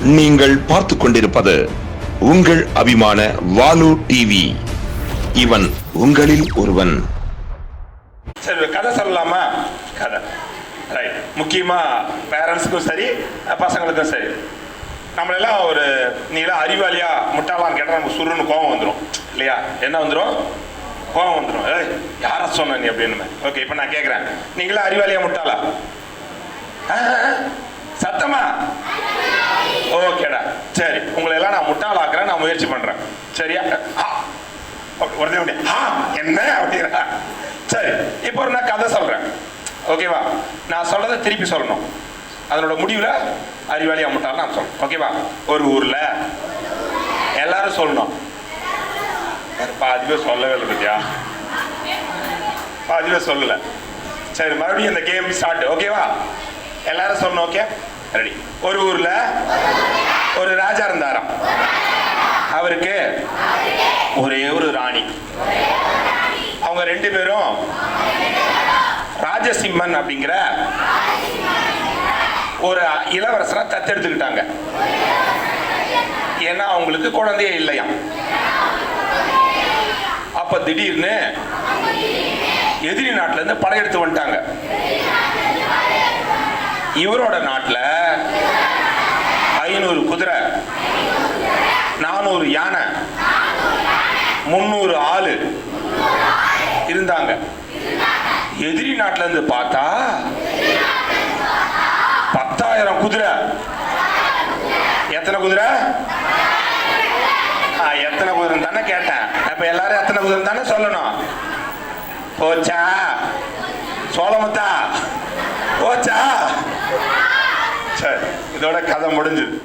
நீங்கள் பார்த்து கொண்டிருப்பது உங்கள் அபிமான வாலு டிவி இவன் உங்களில் ஒருவன். சரி கதை சொல்லலாமா? கதை. ரைட் முக்கியமாக பேரண்ட்ஸுக்கும் சரி பசங்களுக்கும் சரி. நம்மளெல்லாம் ஒரு நீங்களாம் அறிவாளியா முட்டாளான்னு கேட்டால் நமக்கு சுருன்னு கோவம் வந்துடும் இல்லையா? என்ன வந்துடும் கோவம் வந்துடும் ஏய் யாரை சொன்ன நீ அப்படின்னு ஓகே இப்போ நான் கேட்குறேன் நீங்களாம் அறிவாளியா முட்டாளா? சத்தமா ஓகேடா சரி உங்களை எல்லாம் பார்க்குறேன் நான் முயற்சி பண்ணுறேன் சரியா? ஆ, உடனே உடனே ஆ என்ன அப்படிங்கிறா சரி இப்போ ஒரு நான் கதை சொல்றேன். ஓகேவா நான் சொல்றதை திருப்பி சொல்லணும். அதனோட முடிவில் அறிவாளி அம்முட்டாலும் நான் சொல்லணும். ஓகேவா ஒரு ஊர்ல எல்லாரும் சொல்லணும். வேற பாதி பேர் சொல்லவே இல்லை பத்தியா? பாதி பேர் சொல்லல. சரி மறுபடியும் இந்த கேம் ஸ்டார்ட் ஓகேவா எல்லாரும் சொல்லணும் ஓகே ரெடி ஒரு ஊர்ல ஒரு ராஜா இருந்தாராம். அவருக்கு ஒரே ஒரு ராணி. அவங்க ரெண்டு பேரும் ராஜசிம்மன் அப்படிங்கிற ஒரு இளவரசரை தத்தெடுத்துக்கிட்டாங்க. ஏன்னா அவங்களுக்கு குழந்தையே இல்லையாம் அப்ப திடீர்னு எதிரி நாட்டுல இருந்து படையெடுத்து வந்துட்டாங்க. இவரோட நாட்டுல ஐநூறு குதிரை நானூறு யானை. முந்நூறு ஆளு இருந்தாங்க. எதிரி நாட்டுல இருந்து பார்த்தா பத்தாயிரம் குதிரை. எத்தனை குதிரை? எத்தனை குதிரை தானே கேட்டேன். அப்ப எல்லாரும் எத்தனை குதிரை தானே சொல்லணும். போச்சா? சோழமுத்தா? போச்சா? சரி இதோட கதை முடிஞ்சுது.